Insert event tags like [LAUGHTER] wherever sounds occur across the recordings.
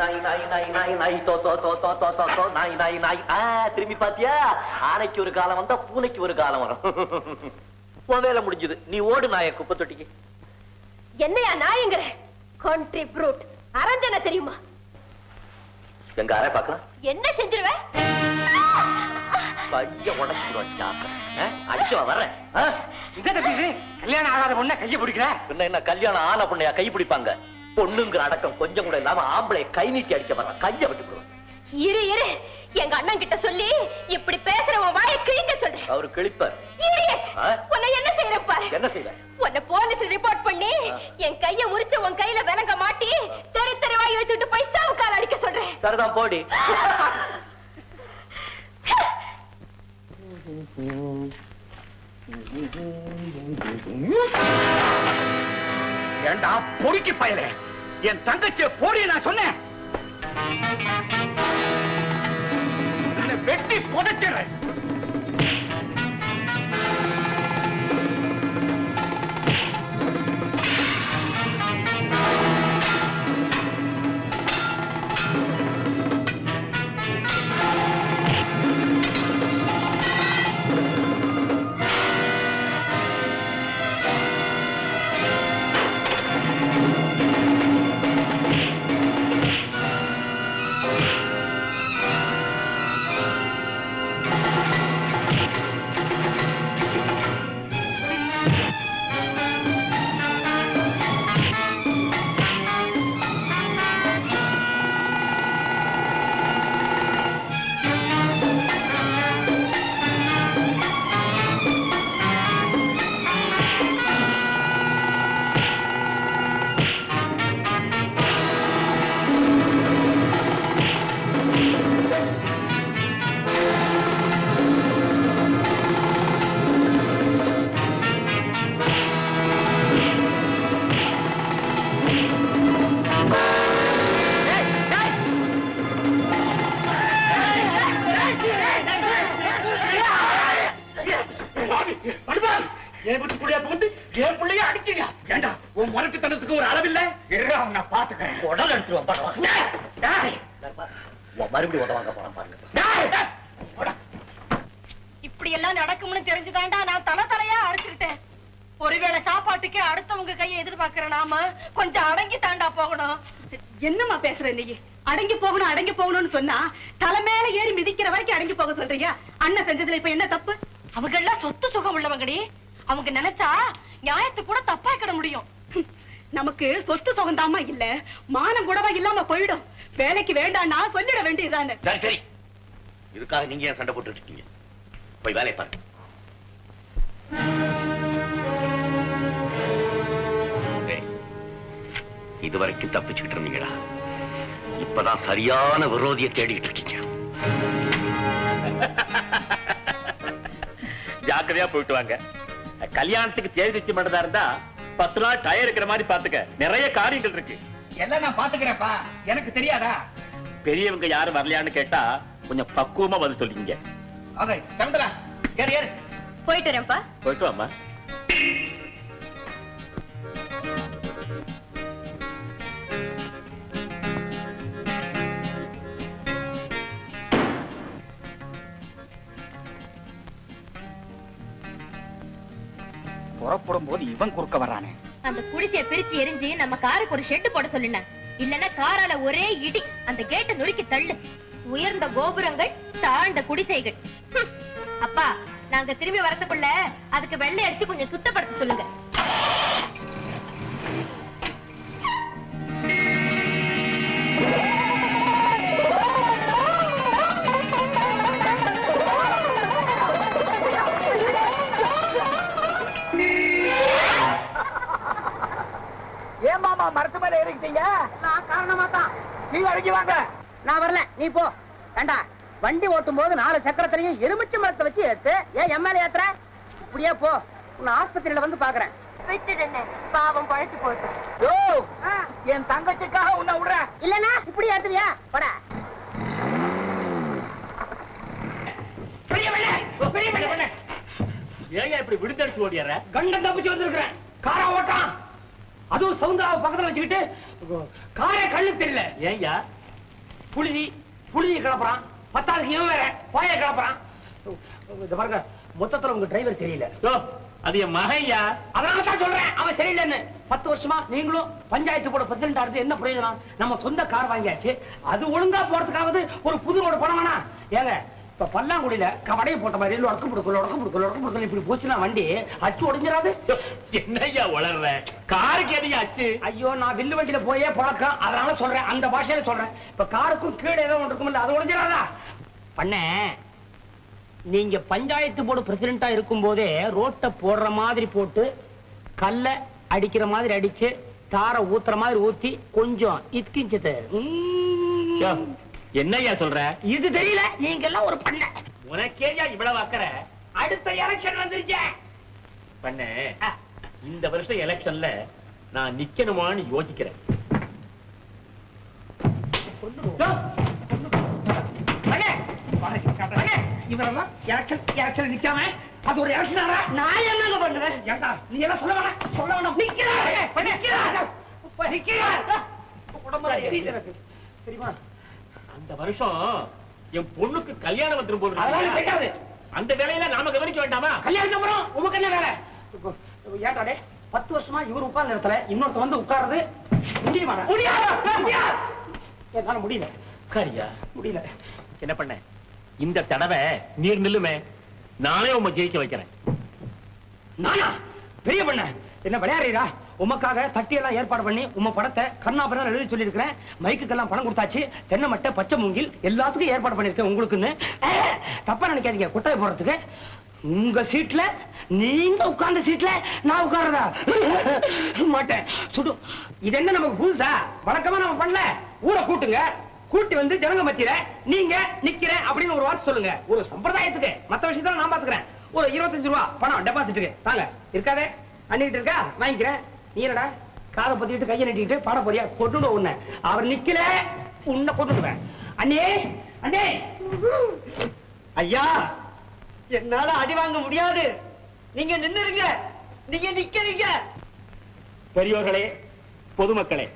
நாய் நாய் நாய் நாய் நாய் தோ தோ தோ தோ தோ தோ தோ நாய் நாய் நாய் ஆ திரும்பி பாத்தியா? ஆனைக்கு ஒரு காலம் வந்தா பூனைக்கு ஒரு காலம் வரும். [LAUGHS] உன் வேலை முடிஞ்சது. நீ ஓடு நாய குப்பை தொட்டிக்கு. என்னையா நாயங்கிற? கண்ட்ரி ப்ரூட் அரஞ்சன தெரியுமா? எங்க அரை பாக்கலாம் என்ன செஞ்சிருவேன் கைய உடச்சிடுவான் சாக்க அடிச்சு வர்றேன்? இந்த கல்யாணம் ஆகாத பொண்ண கைய பிடிக்கிற பின்ன என்ன கல்யாணம் ஆன பொண்ணையா? கை பிடிப்பாங்க. பொண்ணுங்கிற அடக்கம் கொஞ்சம் கூட இல்லாம ஆம்பளை கை நீட்டி அடிக்க வர்றான் கைய விட்டு விடுவான் இரு இரு. எங்க அண்ணன் கிட்ட சொல்லி இப்படி பேசுற உன் வாயை கிழிக்க சொல்றேன். அவரு கிழிப்பார்? உன்னை என்ன செய்யற பாரு. என்ன செய்வ? உன்னை போலீஸ் ரிப்போர்ட் பண்ணி. என் கைய உரிச்சு உன் கையில விலங்க மாட்டி தெரு தெருவாய் எடுத்துட்டு பைசாவு கால் அடிக்க சொல்றேன். சரிதான் போடி. ஏண்டா பொறுக்கி பயல. என் தங்கச்சிய போடி நான் சொன்னேன். உன்னை வெட்டி புதைச்சிடுறேன். எதிர்பார்க்கிற நாம கொஞ்சம் அடங்கி தாண்டா போகணும். என்னம்மா பேசுற நீ? அடங்கி போகணும் அடங்கி போகணும்னு சொன்னா தலை மேல ஏறி மிதிக்கிற வரைக்கும் அடங்கி போக சொல்றீங்க அண்ணன் செஞ்சதுல இப்ப என்ன தப்பு? அவங்க எல்லாம் சொத்து சுகம் உள்ளவங்கடி. அவங்க நினைச்சா நியாயத்தை கூட தப்பாக்கிட முடியும். நமக்கு சொத்து சுகம் இல்ல மானம் கூடவா இல்லாம போயிடும். வேலைக்கு வேண்டாம்னா சொல்லிட வேண்டியதுதானே. சரி சரி. இதுக்காக நீங்க ஏன் சண்டை இருக்கீங்க? போய் வேலையை பாருங்க. இதுவரைக்கும் தப்பிச்சுக்கிட்டு இருந்தீங்கடா இப்பதான் சரியான விரோதியை தேடிட்டு இருக்கீங்க. [LAUGHS] ஜாக்கிரதையா போயிட்டு வாங்க. கல்யாணத்துக்கு தேதி வச்சு மட்டும் இருந்தா பத்து நாள் டயர் இருக்கிற மாதிரி பாத்துக்க நிறைய காரியங்கள் இருக்கு. எல்லாம் நான் பாத்துக்கிறேன்ப்பா எனக்கு தெரியாதா? பெரியவங்க யாரும் வரலையான்னு கேட்டா கொஞ்சம் பக்குவமா பதில் சொல்லிங்க போயிட்டு வரேன்ப்பா. போயிட்டு வாமா புறப்படும் போது இவன் குறுக்க வரானே அந்த குடிசைய பிரிச்சு எரிஞ்சு நம்ம காருக்கு ஒரு ஷெட் போட சொல்லுன இல்லன்னா காரால ஒரே இடி. அந்த கேட்டை நொறுக்கி தள்ளு. உயர்ந்த கோபுரங்கள் தாழ்ந்த குடிசைகள். அப்பா நாங்க திரும்பி வரதுக்குள்ள அதுக்கு வெள்ளை அடிச்சு கொஞ்சம் சுத்தப்படுத்த சொல்லுங்க. ஏறிக்கிட்டீங்க நான் காரணமா தான் நீ அடங்கி வாங்க. நான் வரல. நீ போ. ஏண்டா வண்டி ஓட்டும் போது நாலு சக்கரத்திலையும் எலுமிச்சை மரத்தை வச்சு ஏத்து ஏன் எம்எல்ஏ ஏத்துற? இப்படியே போ. உன்னை ஆஸ்பத்திரியில வந்து பாக்குறேன். பாவம் பழைச்சு போட்டு. யோ! என் தங்கச்சிக்காக உன்னை விடுறேன் இல்லனா இப்படி ஏத்துவியா போடா. ஏன் இப்படி விடுதடிச்சு ஓடியார கண்டம் தப்பிச்சு வந்திருக்கிறேன். காரா ஓட்டான். அதுவும் சவுந்தராவை பக்கத்துல வச்சுக்கிட்டு காரே கண்ணு தெரியல. ஏன்யா புழுதி புழுதியை கிளப்புறான். பத்தாவதுக்கு இவன் வேற பாய கிளப்புறான். இந்த பாருங்க மொத்தத்துல உங்க டிரைவர் சரியில்லை யோ, அது என் மகையா அதனால தான் சொல்றேன் அவன் சரியில்லைன்னு. பத்து வருஷமா நீங்களும் பஞ்சாயத்து போர்டு பிரசிடண்ட் ஆறது என்ன பிரயோஜனம்? நம்ம சொந்த கார் வாங்கியாச்சு. அது ஒழுங்கா போறதுக்காவது ஒரு புது ரோடு வேணாம் ஏங்க இப்ப பல்லாங்குடியில கவடையை போட்ட மாதிரி உடக்கு முடுக்கல உடக்கு முடுக்கல உடக்கு முடுக்கல இப்படி போச்சுன்னா வண்டி அச்சு உடைஞ்சிடாது யோ, என்னய்யா வளர்ற காருக்கு எதையா ஆச்சு ஐயோ நான் வில்லு வண்டியில போயே பழக்கம். அதனால சொல்றேன் அந்த பாஷையில சொல்றேன். இப்ப காருக்கும் கீழே ஏதோ ஒன்று இருக்கும்ல அது உடைஞ்சிடாதா பண்ண நீங்க பஞ்சாயத்து போர்டு பிரசிடண்டா இருக்கும் போதே ரோட்டை போடுற மாதிரி போட்டு கல்ல அடிக்கிற மாதிரி அடிச்சு தார ஊத்துற மாதிரி ஊத்தி கொஞ்சம் இத்கிஞ்சது யோ, என்னய்யா சொல்ற? இது தெரியல. நீங்க எல்லாம் ஒரு பண்ண. உனக்கேயா இவ்வளவு அக்கறை? அடுத்த எலெக்ஷன் வந்துருச்சே. பண்ண இந்த வருஷம் எலெக்ஷன்ல நான் நிக்கணுமான்னு யோசிக்கிறேன். இவரெல்லாம் election ல நிக்காம, அது ஒரு ஆடா? நான் என்னங்க பண்ணுவேன்? ஏண்டா, நீ எல்லாம் சொல்ல வேணாம், சொல்ல வேணாம். நிக்கிறார். உடம்புல எரியுது எனக்கு. தெரியுமா? அந்த வருஷம் என் பொண்ணுக்கு கல்யாணம் இருக்கு. தெரியாது. அந்த வேலையில நாம கவனிக்க வேண்டாமா? கல்யாணத்துக்கு அப்புறம் உமக்கு என்ன வேலை? டேய், பத்து வருஷமா இவர் உட்கார்ந்த இடத்துல இன்னொருத்த வந்து உட்காருது முடியுமா. என்னால முடியல. உட்காரியா? முடியல. என்ன பண்ண? இந்த தடவை நீர் நில்லுமே. நானே உங்க ஜெயிக்க வைக்கிறேன். நானா? பெரிய பண்ண? என்ன விளையாடுறீரா உமக்காக தட்டியெல்லாம் ஏற்பாடு பண்ணி உம படத்தை கண்ணாபுரம் எழுதி சொல்லியிருக்கிறேன். மைக்குக்கெல்லாம் பணம் கொடுத்தாச்சு. தென்னை மட்டை பச்சை மூங்கில் எல்லாத்துக்கும் ஏற்பாடு பண்ணியிருக்கேன் உங்களுக்குன்னு. தப்பா நினைக்காதீங்க. குட்டை போடுறதுக்கு. உங்க சீட்ல நீங்க உட்கார்ந்த சீட்ல நான் உட்கார்றதா? மாட்டேன். சுடு. இது என்ன நமக்கு புதுசா? வழக்கமா நம்ம பண்ணல. ஊரை கூட்டுங்க. கூட்டி வந்து ஜனங்க மத்தியில நீங்க நிக்கிற அப்படின்னு ஒரு வார்த்தை சொல்லுங்க. ஒரு சம்பிரதாயத்துக்கு. மத்த விஷயத்துல நான் பாத்துக்கிறேன். ஒரு இருபத்தஞ்சு ரூபா பணம் டெபாசிட்டுக்கு தாங்க. இருக்காதே? அண்ணிட்டு இருக்கா? வாங்கிக்கிறேன். நீ என்னடா காதை பத்திட்டு கையை நட்டிட்டு பாட போறியா? கொட்டுடு உன்னை. அவர் நிக்கல உன்னை கொட்டுடுவேன் அண்ணே அண்ணே. ஐயா என்னால அடி வாங்க முடியாது. நீங்க நின்னுருங்க. நீங்க நிக்கிறீங்க. பெரியோர்களே பொதுமக்களே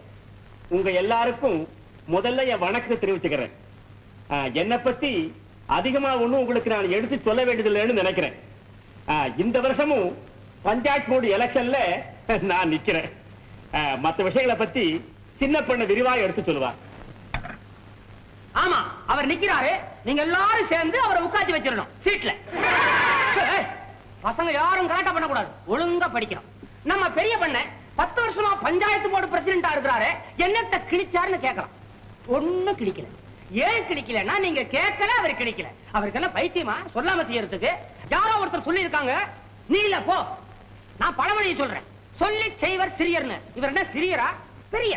உங்க எல்லாருக்கும் முதல்ல என் வணக்கத்தை தெரிவிச்சுக்கிறேன். என்னை பத்தி அதிகமா ஒண்ணும் உங்களுக்கு நான் எடுத்து சொல்ல வேண்டியதில்லைன்னு நினைக்கிறேன். இந்த வருஷமும் பஞ்சாயத்து போர்டு எலெக்ஷன்ல [LAUGHS] நான் நிக்கிறேன். மத்த விஷயங்களை பத்தி சின்ன பொண்ணு விரிவா எடுத்து சொல்லுவார் ஆமா அவர் நிக்கிறாரு. நீங்க எல்லாரும் சேர்ந்து அவரை உட்காந்து வச்சிடணும். சீட்ல. பசங்க யாரும் கலாட்டா பண்ணக்கூடாது. ஒழுங்கா படிக்கணும். நம்ம பெரிய பண்ண பத்து வருஷமா பஞ்சாயத்து போர்டு பிரசிடண்டா இருக்கிறாரு. என்னத்த கிழிச்சாருன்னு கேட்கலாம். ஒண்ணும் கிழிக்கல. ஏன் கிழிக்கலன்னா நீங்க கேட்கல அவர் கிழிக்கல. அவருக்கு என்ன பைத்தியமா? சொல்லாம செய்யறதுக்கு. யாரோ ஒருத்தர் சொல்லி இருக்காங்க நீ இல்ல போ. நான் பழமொழியை சொல்றேன். சொல்லி செய்வர் சிறியர்னு. இவர் என்ன சிறியரா? பெரிய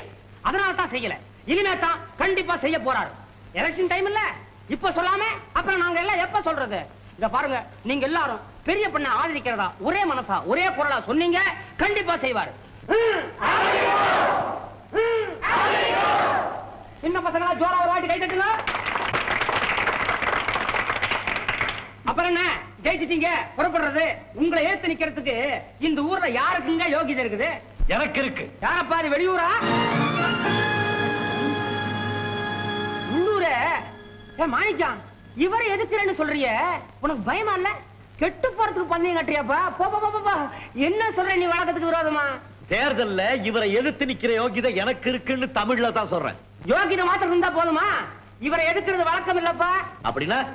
அதனால தான் செய்யல. இனிமே தான் கண்டிப்பா செய்ய போறாரு. எலெக்ஷன் டைம் இல்ல. இப்ப சொல்லாம அப்புறம் நாங்க எல்லாம் எப்ப சொல்றது? இத பாருங்க நீங்க எல்லாரும் பெரிய பண்ண ஆதரிக்கிறதா? ஒரே மனசா ஒரே குரலா சொன்னீங்க கண்டிப்பா செய்வாரு. ம், ஆதரிக்கிறோம். சின்ன பசங்களா ஜோரா ஒரு வாட்டி கை தட்டுங்க. அப்புறம் என்ன? ஜெயிச்சிட்டீங்க புறப்படுறது. உங்களை ஏத்து நிக்கிறதுக்கு இந்த ஊர்ல யாருக்குங்க யோகிதை இருக்குது? எனக்கு இருக்கு. யாரப்பா அது வெளியூரா? உள்ளூர? ஏ மாணிக்கம் இவரை எதுக்குறேன்னு சொல்றிய. உனக்கு பயமா இல்ல? கெட்டு போறதுக்கு பந்தயம் கட்டுறியாப்பா? போ போ, போ, போ, போ. என்ன சொல்ற நீ வழக்கத்துக்கு விரோதமா? தேர்தல்ல இவரை எதிர்த்து நிக்கிற யோகிதை எனக்கு இருக்குன்னு தமிழ்ல தான் சொல்றேன். யோகிதை மாத்திரம் இருந்தா போதுமா? இவரை எதுக்குறது வழக்கம் இல்லப்பா. அப்படின்னா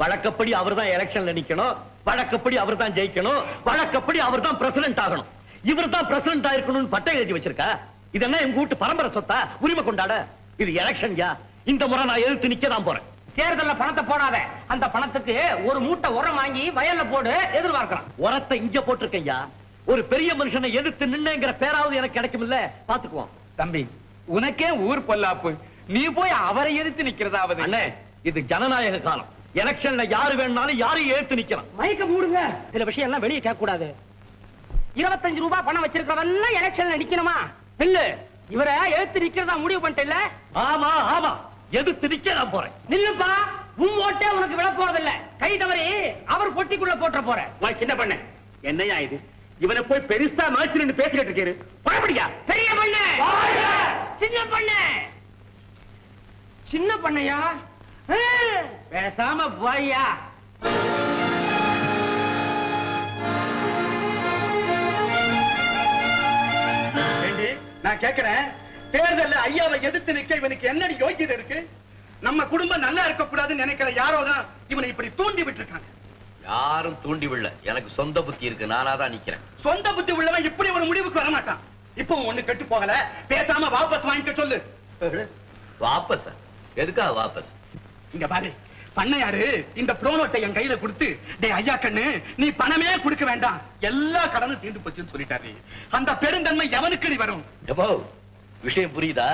வழக்கப்படி அவர் தான் எலெக்ஷன்ல நிக்கணும். வழக்கப்படி அவர் தான் ஜெயிக்கணும். வழக்கப்படி அவர் தான் பிரசிடென்ட் ஆகணும். இவர் தான் பிரசிடென்ட் ஆயிருக்கணும்னு பட்டை எழுதி வச்சிருக்கா? இது என்ன எங்க வீட்டு பரம்பரை சொத்தா? உரிமை கொண்டாட? இது எலெக்ஷன் யா? இந்த முறை நான் எதிர்த்து நிக்க தான் போறேன். தேர்தல்ல பணத்தை போடாத. அந்த பணத்துக்கு ஒரு மூட்டை உரம் வாங்கி வயல்ல போடு எதிர்பார்க்கலாம். உரத்தை இங்க போட்டிருக்கையா ஒரு பெரிய மனுஷனை எதிர்த்து நின்னுங்கிற பேராவது எனக்கு கிடைக்கும் இல்ல பாத்துக்குவோம் தம்பி உனக்கே ஊர் பொல்லாப்பு. நீ போய் அவரை எதிர்த்து நிக்கிறதாவது. இது ஜனநாயக காலம். எலெக்ஷன்ல யாரு வேணாலும் யாரையும் எதிர்த்து நிக்கலாம். மயக்க மூடுங்க. சில விஷயம் எல்லாம் வெளியே கேட்க கூடாது இருபத்தஞ்சு ரூபாய் பணம் வச்சிருக்கிறவெல்லாம் எலெக்ஷன்ல நிக்கணுமா? இல்ல. இவரை எழுத்து நிக்கிறதா முடிவு பண்ணிட்டல ஆமா ஆமா. எதிர்த்து நிக்க நான் போறேன். நில்லுப்பா. உன் ஓட்டே உனக்கு விழ போறதில்ல. கை தவறி அவர் பொட்டிக்குள்ள போட்டுற போற. சின்ன பண்ண. என்னையா இது? இவனை போய் பெருசா மேட்ச் பேசிக்கிட்டு இருக்காரு பழப்படியா? பெரிய பண்ண. சின்ன பண்ண. சின்ன பண்ணையா? பேசாம போய்யா. நான் கேக்குறேன். தேர்தல்ல ஐயாவை எதிர்த்து நிக்க இவனுக்கு என்னடி யோக்கியதை இருக்கு? நம்ம குடும்பம் நல்லா இருக்க கூடாதுன்னு நினைக்கிற யாரோ தான் இவனை இப்படி தூண்டி விட்டுருக்காங்க. யாரும் தூண்டி விடல. எனக்கு சொந்த புத்தி இருக்கு நானா தான் நிக்கிறேன். சொந்த புத்தி உள்ளவன் இப்படி ஒரு முடிவுக்கு வர மாட்டான். இப்போ ஒண்ணு கெட்டு போகல. பேசாம வாபஸ் வாங்கிக்க சொல்லு. வாபஸ்? எதுக்காக வாபஸ்? இங்க பாரு. பண்ணையாரு இந்த ப்ரோனோட்டை என் கையில கொடுத்து டேய் ஐயா கண்ணு நீ பணமே கொடுக்க வேண்டாம். எல்லா கடனும் தீர்ந்து போச்சுன்னு சொல்லிட்டாரு. அந்த பெருந்தன்மை எவனுக்கு நீ வரும்? எப்போ விஷயம் புரியுதா?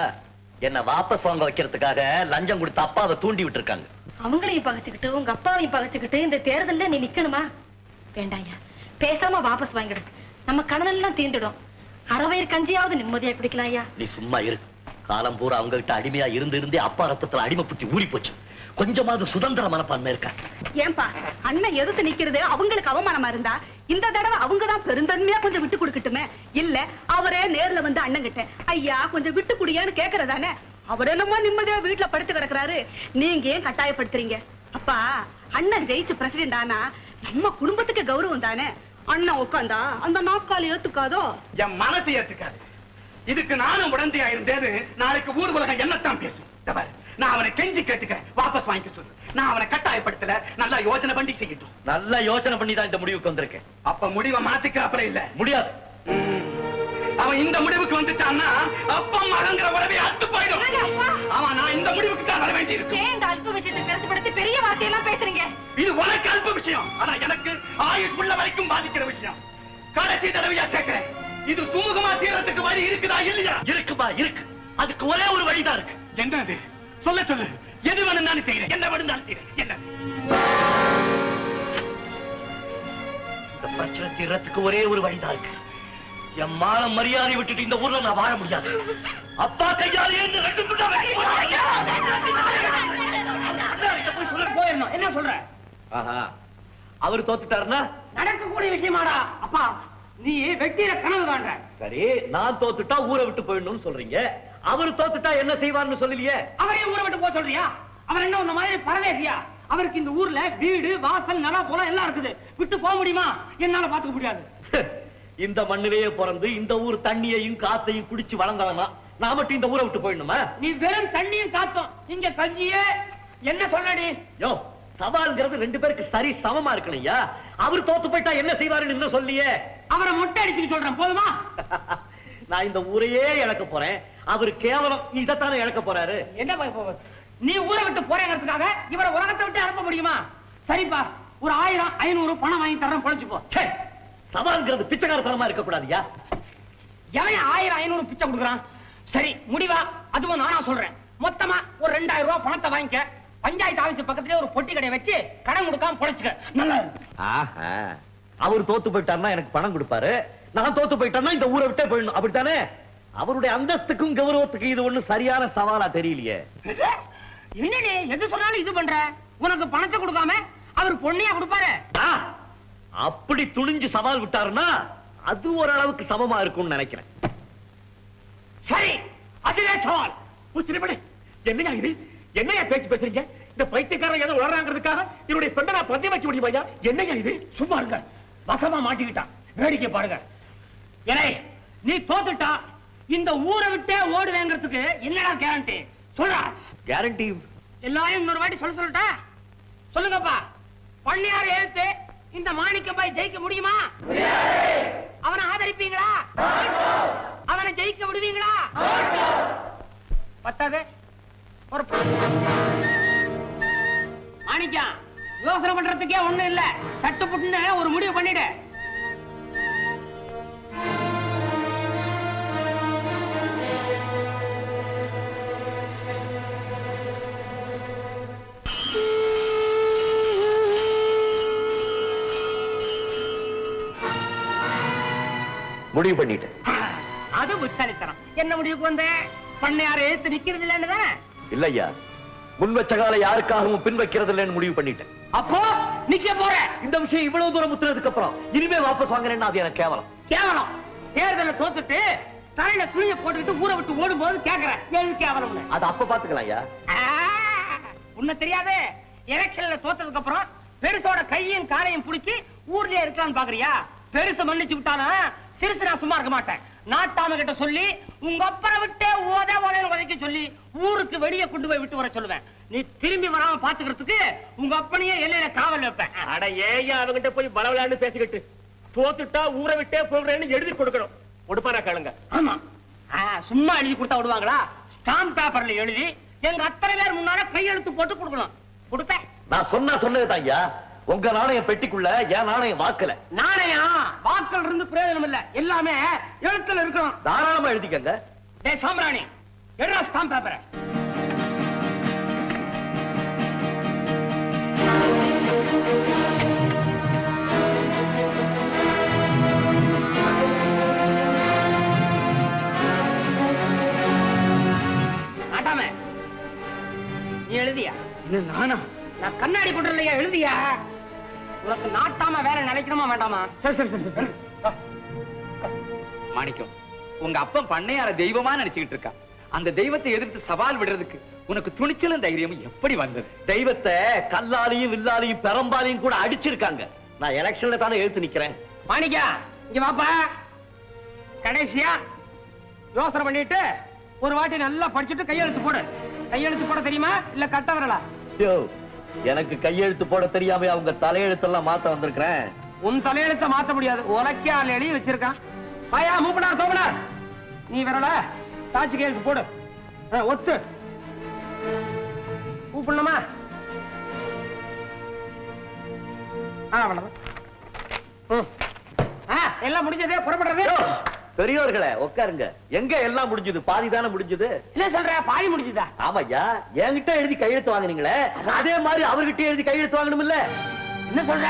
என்ன வாபஸ் வாங்க வைக்கிறதுக்காக லஞ்சம் கொடுத்து அப்பாவை தூண்டி விட்டுருக்காங்க. அவங்களையும் பகைச்சுக்கிட்டு உங்க அப்பாவையும் பகைச்சுக்கிட்டு இந்த தேர்தல்ல நீ நிக்கணுமா? வேண்டாயா பேசாம வாபஸ் வாங்கிடு. நம்ம கணனெல்லாம் தீந்துடும் அறவயிறு கஞ்சியாவது நிம்மதியா குடிக்கலாம் ஐயா. நீ சும்மா இரு. காலம் பூரா அவங்க கிட்ட அடிமையா இருந்து இருந்தே அப்பா ரத்தத்துல அடிமை புத்தி ஊறி போச்சு. கொஞ்சமாவது சுதந்திர மனப்பான்மை இருக்கா? ஏன்பா அண்ணன் எதிர்த்து நிக்கிறது அவங்களுக்கு அவமானமா இருந்தா இந்த தடவை அவங்க தான் பெருந்தன்மையா கொஞ்சம் விட்டு கொடுக்கட்டுமே? இல்ல அவரே நேர்ல வந்து அண்ணன் கிட்ட ஐயா கொஞ்சம் விட்டு குடியான்னு கேக்குறதானே? அவர் என்னமோ நிம்மதியா வீட்டுல படுத்து கிடக்குறாரு. நீங்க ஏன் கட்டாயப்படுத்துறீங்க? அப்பா அண்ணன் ஜெயிச்சு பிரசிடென்ட் ஆனா நம்ம குடும்பத்துக்கு கௌரவம் தானே? அண்ணன் உட்காந்தா அந்த நாற்காலி ஏத்துக்காதோ? என் மனசு ஏத்துக்காது. இதுக்கு நானும் உடந்தையா இருந்தேன்னு நாளைக்கு ஊர் உலகம் என்னத்தான் பேசும்? நான் அவனை கெஞ்சி கேட்டுக்கிறேன். வாபஸ் வாங்கிக்க சொல்லு. நான் அவனை கட்டாயப்படுத்தல. நல்லா யோசனை பண்ணி செய்யட்டும். நல்லா யோசனை பண்ணி தான் இந்த முடிவுக்கு வந்திருக்கேன். அப்ப முடிவை மாத்திக்க அப்புறம் இல்ல. முடியாது. அவன் இந்த முடிவுக்கு வந்துட்டான்னா அப்பா மகங்கிற உறவே அத்து போயிடும். ஆமா நான் இந்த முடிவுக்கு தான் வர வேண்டி இருக்கு ஏன் இந்த அல்ப விஷயத்தை பெருசுபடுத்தி பெரிய வார்த்தையெல்லாம் பேசுறீங்க? இது உனக்கு அல்ப விஷயம். ஆனா எனக்கு ஆயுஷ் உள்ள வரைக்கும் பாதிக்கிற விஷயம். கடைசி தடவையா கேட்கிறேன் இது சுமூகமா தீரத்துக்கு வழி இருக்குதா இல்லையா? இருக்குப்பா இருக்கு. அதுக்கு ஒரே ஒரு வழிதான் இருக்கு. என்ன அது சொல்ல சொல்லு. எது வேணும்னாலும் செய்யறேன். என்ன வேணும்னாலும் செய்யறேன். என்ன? இந்த பிரச்சனை தீர்றதுக்கு ஒரே ஒரு வழிதான் இருக்கு. என் மானம் மரியாதை விட்டுட்டு இந்த ஊர்ல நான் வாழ முடியாது. அப்பா கையாலே இந்த ரெண்டு போயிடணும். என்ன சொல்ற? ஆஹா. அவரு தோத்துட்டாருன்னா? நடக்கக்கூடிய விஷயமாடா. அப்பா நீ வெட்டியில கனவு காண்ற. சரி நான் தோத்துட்டா ஊரை விட்டு போயிடணும்னு சொல்றீங்க. அவரு தோத்துட்டா என்ன செய்வார்னு சொல்லலையே? அவரே ஊரை விட்டு போக சொல்றியா? அவர் என்ன உன்ன மாதிரி பரதேசியா? அவருக்கு இந்த ஊர்ல வீடு வாசல் நிலம் போல எல்லாம் இருக்குது. விட்டு போக முடியுமா? என்னால பாத்துக்க முடியாது. இந்த மண்ணிலேயே பிறந்து இந்த ஊர் தண்ணியையும் காத்தையும் குடிச்சு வளர்ந்தவனா? நான் மட்டும் இந்த ஊரை விட்டு போயிடணுமா? நீ வெறும் தண்ணியும் காத்தும். இங்க கஞ்சியே. என்ன சொன்னடி யோ சவால்ங்கிறது ரெண்டு பேருக்கு சரி சமமா இருக்கணையா அவர் தோத்து போயிட்டா என்ன செய்வாருன்னு இன்னும் சொல்லியே. அவரை மொட்டை அடிச்சுக்க சொல்றேன். போதுமா? [LAUGHS] நான் இந்த ஊரையே இழக்க போறேன். அவர் கேவலம் இதைத்தானே இழக்க போறாரு. என்ன நீ ஊரை விட்டு போறேங்கிறதுக்காக இவரை உலகத்தை விட்டு அனுப்ப முடியுமா? சரிப்பா ஒரு ஆயிரம் ஐநூறு பணம் வாங்கி தரேன் பொழைச்சுப்போ ச்சே, சவால்ங்கிறது பிச்சைக்காரத்தனமா இருக்க கூடாதியா? எவன் ஆயிரம் ஐநூறு பிச்சை கொடுக்குறான்? சரி முடிவா அதுவும் நானா சொல்றேன். மொத்தமா ஒரு ரெண்டாயிரம் ரூபாய் பணத்தை வாங்கிக்க. பஞ்சாயத்து ஆபீஸ் பக்கத்துலயே ஒரு பொட்டி கடையை வச்சு கடன் கொடுக்காம பொழைச்சுக்க. நல்லா ஆஹா. அவர் தோத்து போயிட்டாருன்னா எனக்கு பணம் கொடுப்பாரு. நான் தோத்து போயிட்டேன்னா இந்த ஊரை விட்டே போயிடணும். அப்படித்தானே? அவருடைய அந்தஸ்துக்கும் கௌரவத்துக்கும் இது ஒண்ணு சரியான சவாலா தெரியலையே. என்னடி எது சொன்னாலும் இது பண்ற? உனக்கு பணத்தை கொடுக்காம அவர் பொண்ணையா கொடுப்பாரு. அப்படி துணிஞ்சு சவால் விட்டாருன்னா அது ஓரளவுக்கு சமமா இருக்கும்னு நினைக்கிறேன். சரி அதுவே சவால். உச்சிரிப்படி என்னையா இது? என்னையா பேச்சு பேசுறீங்க? இந்த பைத்தியக்காரன் ஏதோ உளறாங்கிறதுக்காக என்னுடைய பெண்ணை நான் பந்தயம் வச்சு முடியுமா என்னையா இது? சும்மா இருங்க. வசமா மாட்டிக்கிட்டான். வேடிக்கை பாருங்க. ஏனே நீ தோத்துட்டா இந்த ஊரை விட்டே ஓடுவேங்கிறதுக்கு என்னடா கேரண்டி சொல்றா. கேரண்டி எல்லாரும் இன்னொரு வாட்டி சொல்ல சொல்லட்டா? சொல்லுங்கப்பா. பண்ணையார் எழுத்து இந்த மாணிக்கம்பாய் ஜெயிக்க முடியுமா? அவனை ஆதரிப்பீங்களா? அவனை ஜெயிக்க விடுவீங்களா? பத்தாது. ஒரு மாணிக்கம் யோசனை பண்றதுக்கே ஒண்ணும் இல்ல. சட்டு புட்டுன்னு ஒரு முடிவு பண்ணிடு. முடிவு பண்ணிட்டேன். அது புத்தாலித்தனம் என்ன முடிவுக்கு வந்த? பண்ணையார் எழுத்து நிக்கிறது இல்லன்னு தானே? இல்லையா? முன் வச்ச காலை யாருக்காகவும் பின் வைக்கிறது இல்லைன்னு முடிவு பண்ணிட்டேன். அப்போ நிக்க போற. இந்த விஷயம் இவ்வளவு தூரம் முத்துனதுக்கு அப்புறம் இனிமே வாபஸ் வாங்குறேன்னா அது எனக்கு கேவலம். கேவலம். தேர்தல தோத்துட்டு தலையில துணிய போட்டுக்கிட்டு ஊரை விட்டு ஓடும் போது கேக்குறேன். எது கேவலம்னு? அது அப்ப பாத்துக்கலாம் ஐயா. உன்ன தெரியாதே. எலெக்ஷன்ல தோத்ததுக்கு அப்புறம் பெருசோட கையும் காலையும் புடிச்சு ஊர்லயே இருக்கலாம்னு பாக்குறியா? பெருசு மன்னிச்சு விட்டானா? சிறுசு நான் சும்மா இருக்க மாட்டேன். நாட்டாம கிட்ட சொல்லி உங்க அப்பனை விட்டே ஓத ஓதன்னு உதைக்க சொல்லி ஊருக்கு வெளியே கொண்டு போய் விட்டு வர சொல்லுவேன். நீ திரும்பி வராம பாத்துக்கிறதுக்கு உங்க அப்பனையே எல்லையில காவல் வைப்பேன். அட ஏயா அவங்கிட்ட போய் பலவலான்னு பேசிக்கிட்டு. தோத்துட்டா ஊரை விட்டே போகிறேன்னு எழுதி கொடுக்கணும். கொடுப்பாரா கேளுங்க. ஆமா. சும்மா எழுதி கொடுத்தா விடுவாங்களா? ஸ்டாம்ப் பேப்பர்ல எழுதி எங்க அத்தனை பேர் முன்னால கையெழுத்து போட்டு கொடுக்கணும். கொடுப்பேன். நான் சொன்னா சொன்னதுதான் ஐயா உங்க நாணயம் பெட்டிக்குள்ள என் நாணயம் வாக்கல. நாணயம் வாக்கள் இருந்து பிரயோஜனம் இல்ல எல்லாமே எழுத்துல இருக்கணும். தாராளமா எழுதிக்கங்க. டேய் சாம்பிராணி. எடுறா ஸ்டாம்ப் பேப்பரை எழுதியா? நானா? நான் கண்ணாடி போட்டு இல்லையா எழுதியா? உனக்கு நாட்டாம வேற நினைக்கணுமா வேண்டாமா? சரி சரி சரி மாணிக்கம் உங்க அப்பன் பண்ணையார தெய்வமா நினைச்சுக்கிட்டு இருக்கா. அந்த தெய்வத்தை எதிர்த்து சவால் விடுறதுக்கு உனக்கு துணிச்சலும் தைரியமும் எப்படி வந்தது? தெய்வத்தை கல்லாலையும் வில்லாலையும் பெரம்பாலையும் கூட அடிச்சிருக்காங்க. நான் எலெக்ஷன்ல தானே எழுத்து நிக்கிறேன். மாணிக்கா இங்க வாப்பா. கடைசியா யோசனை பண்ணிட்டு ஒரு வாட்டி நல்லா படிச்சுட்டு கையெழுத்து போடு. கையெழுத்து போட தெரியுமா? இல்ல கட்ட வரலா? யோ, எனக்கு கையெழுத்து போட தெரியாம அவங்க தலையெழுத்தெல்லாம் மாத்த வந்திருக்கிறேன். உன் தலையெழுத்த மாத்த முடியாது. உலக்கியால் எழுதி வச்சிருக்கான். பாயா மூப்பனார் சோமனார். நீ வரல சாட்சி கையெழுத்து போடு. ஒத்து. கூப்பிடணுமா. ஆ, எல்லாம் முடிஞ்சதே புறப்படுறது? பெரியோர்களே உட்காருங்க. எங்க எல்லாம் முடிஞ்சது? பாதி தானே முடிஞ்சது? என்ன சொல்ற? பாதி முடிஞ்சுதா? ஆமாய்யா. என்கிட்ட எழுதி கையெழுத்து வாங்குனீங்களே. அதே மாதிரி அவர்கிட்ட எழுதி கையெழுத்து வாங்கணும் இல்ல என்ன சொல்ற?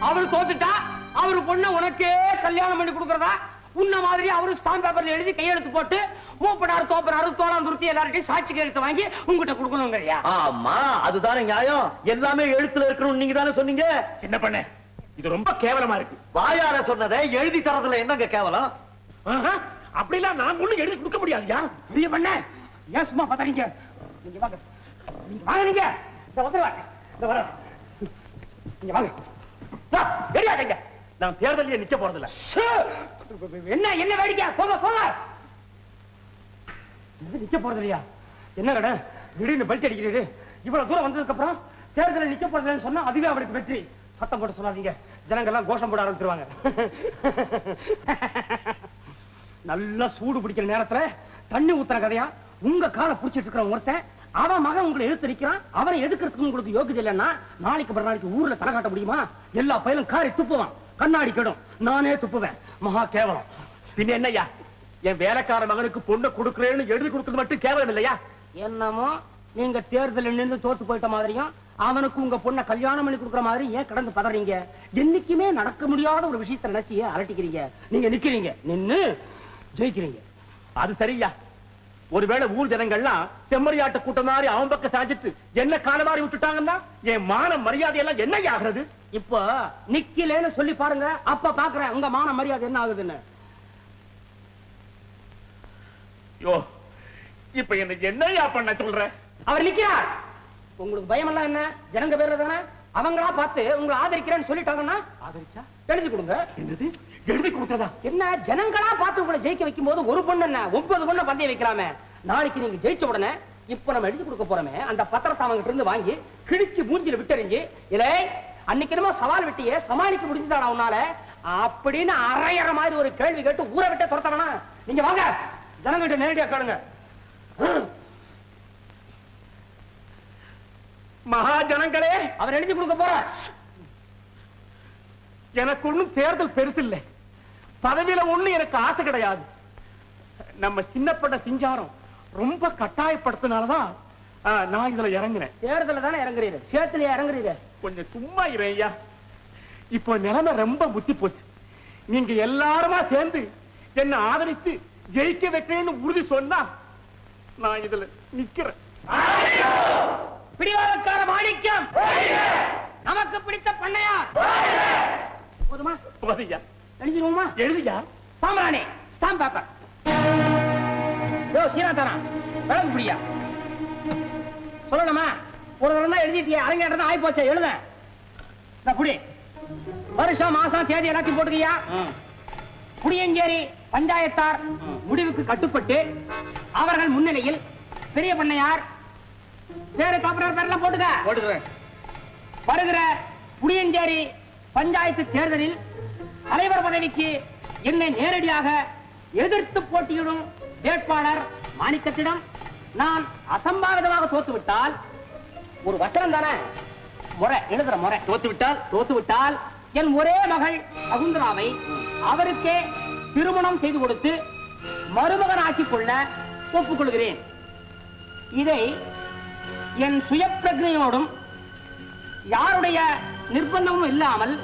அவரு தோத்துட்டா அவரு பொண்ண உனக்கே கல்யாணம் பண்ணி கொடுக்கறதா? உன்ன மாதிரி அவரு ஸ்டாம்ப் பேப்பர்ல எழுதி கையெழுத்து போட்டு மூப்பனார் தோப்பனாரு தோளாம் துருத்தி எல்லார்ட்டையும் சாட்சி கையெழுத்து வாங்கி உங்ககிட்ட கொடுக்கணுங்கறியா? ஆமா அதுதானே நியாயம். எல்லாமே எழுத்துல இருக்கணும் நீங்க தானே சொன்னீங்க? என்ன பண்ண. இது ரொம்ப கேவலமா இருக்கு. வாயார சொன்னதை எழுதி தரதுல என்னங்க கேவலம்? அப்படிலாம் நான் ஒண்ணும் எழுதி கொடுக்க முடியாதுயா? பெரிய பண்ண. ஏன் சும்மா பத்தாதீங்க நீங்க வாங்க. நீங்க வாங்க நீங்க. இந்த வந்துருவாங்க இந்த வர நீங்க வாங்க. தெரியாதீங்க நான் தேர்தலில் நிக்க போறதில்ல. என்ன என்ன வேடிக்கை? போங்க போங்க. நிக்க போறது இல்லையா என்ன கடை? திடீர்னு பல்ட் அடிக்கிறது இவ்வளவு தூரம் வந்ததுக்கு அப்புறம் தேர்தலில் நிக்க போறதுன்னு சொன்னா அதுவே அவருக்கு வெற்றி. சத்தம் போட்டு சொல்லாதீங்க. ஜனங்கள்லாம் கோஷம் போட ஆரம்பிச்சிருவாங்க. [LAUGHS] நல்லா சூடு பிடிக்கிற நேரத்துல தண்ணி ஊத்துற கதையா? உங்க காலை புடிச்சிட்டு இருக்கிற ஒருத்தன் அவன் மகன் உங்களை எதிர்த்து நிக்கிறான் அவனை எதுக்கிறதுக்கு உங்களுக்கு யோகிதை இல்லைன்னா நாளைக்கு பிற நாளைக்கு ஊர்ல தலை காட்ட முடியுமா? எல்லா பயிலும் காரி துப்புவான். கண்ணாடி கெடும். நானே துப்புவேன். மகா கேவலம். பின்ன என்னய்யா? என் வேலைக்கார மகனுக்கு பொண்ணு கொடுக்கறேன்னு எழுதி கொடுக்கறது மட்டும் கேவலம் இல்லையா? என்னமோ? நீங்க தேர்தல் நின்று தோத்து போயிட்ட மாதிரியும் அவனுக்கு உங்க பொண்ணை கல்யாணம் பண்ணி கொடுக்குற மாதிரி ஏன் கடந்து பதறீங்க? என்னைக்குமே நடக்க முடியாத ஒரு விஷயத்த நினைச்சு ஏன் நீங்க நிக்கிறீங்க. நின்னு ஜெயிக்கிறீங்க. அது சரியா? ஒருவேளை ஊர் ஜனங்கள்லாம் செம்மறியாட்டு கூட்டம் மாதிரி அவன் பக்கம் சாஞ்சிட்டு என்ன கால மாதிரி விட்டுட்டாங்கன்னா என் மான மரியாதை எல்லாம் என்ன ஆகுறது? இப்போ நிக்கலேன்னு சொல்லி பாருங்க அப்ப பாக்குறேன் உங்க மான மரியாதை என்ன ஆகுதுன்னு. யோ இப்ப என்ன என்னையா பண்ண சொல்ற? அவர் நிக்கிறார். உங்களுக்கு பயம் எல்லாம் என்ன? ஜனங்க பேர்ல தானே? அவங்களா பார்த்து உங்களை ஆதரிக்கிறேன்னு சொல்லிட்டாங்கன்னா? ஆதரிச்சா? எழுதி கொடுங்க. என்னது? எழுதி கொடுத்ததா? என்ன ஜனங்களா பார்த்து உங்களை ஜெயிக்க வைக்கும் போது ஒரு பொண்ணு என்ன? ஒன்பது பொண்ணு பந்தயம் வைக்கலாமே. நாளைக்கு நீங்க ஜெயிச்ச உடனே இப்ப நம்ம எழுதி கொடுக்க போறோமே. அந்த பத்திரத்தை அவங்க இருந்து வாங்கி கிழிச்சு மூஞ்சில விட்டறிஞ்சு இலே அன்னைக்கு என்னமோ சவால் விட்டியே சமாளிக்க முடிஞ்சுதாடா உன்னால? அப்படின்னு அரையற மாதிரி ஒரு கேள்வி கேட்டு ஊரை விட்டு துரத்த வேணாம் நீங்க வாங்க. ஜனங்கிட்ட நேரடியா கேளுங்க. மகா ஜனங்களே அவர் எழுதி கொடுக்க போற. எனக்கு ஒண்ணும் தேர்தல் பெருசு இல்லை. பதவியில ஒண்ணு எனக்கு ஆசை கிடையாது. நம்ம சின்னப்பட்ட சிங்காரம் ரொம்ப கட்டாயப்படுத்தினாலதான் நான் இதுல இறங்குறேன். தேர்தல தானே இறங்குறீரு சேத்துல இறங்குறீரு கொஞ்சம் சும்மா இரு ஐயா. இப்போ நிலைமை ரொம்ப புத்தி போச்சு. நீங்க எல்லாருமா சேர்ந்து என்ன ஆதரித்து ஜெயிக்க வைக்கிறேன்னு உறுதி சொன்னா நான் இதுல நிக்கிறேன். பிடிவாதக்கார மாணிக்கம். நமக்கு பிடித்த பண்ணையார். போதுமா? போதையா எழுதிடுவோமா? எழுதியா? சாம்பிராணி ஸ்டாம்ப் பேப்பர் யோ சீனாதானா விளக்கு புடியா? சொல்லணுமா? ஒரு தடவை தான் எழுதிட்டியே அரங்கேற்றம் ஆகி போச்சு எழுத. இந்த புடி. வருஷம் மாசம் தேதி எல்லாத்தையும் போட்டுக்கியா? புளியஞ்சேரி பஞ்சாயத்தார் முடிவுக்கு கட்டுப்பட்டு அவர்கள் முன்னிலையில் பெரிய பண்ணையார் பேரு காப்பனர் பேர்லாம் போட்டுக்க. போட்டுக்கிறேன். வருகிற புளியஞ்சேரி பஞ்சாயத்து தேர்தலில் தலைவர் பதவிக்கு என்னை நேரடியாக எதிர்த்து போட்டியிடும் வேட்பாளர் மாணிக்கத்திடம் நான் அசம்பாவிதமாக தோத்துவிட்டால் ஒரு வசனம் தானே? முறை எழுதுற முறை. தோத்து விட்டால் தோத்து விட்டால் என் ஒரே மகள் சகுந்தராவை அவருக்கே திருமணம் செய்து கொடுத்து மருமகனாக்கிக் கொள்ள ஒப்புக்கொள்கிறேன். இதை என் சுய பிரஜையோடும் யாருடைய நிர்பந்தமும் இல்லாமல்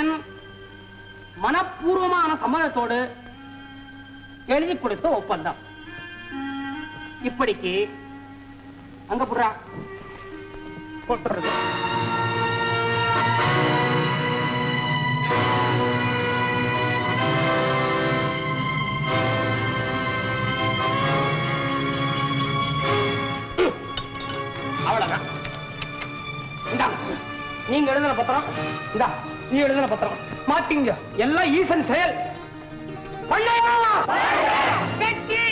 என் மனப்பூர்வமான சம்மதத்தோடு எழுதி கொடுத்த ஒப்பந்தம். இப்படிக்கு அங்க புறா போட்டுறது. நீங்க எழுதின பத்திரம் இந்தா நீ எழுதின பத்திரம். மாட்டீங்க. எல்லாம் ஈசன் செயல். வெற்றி.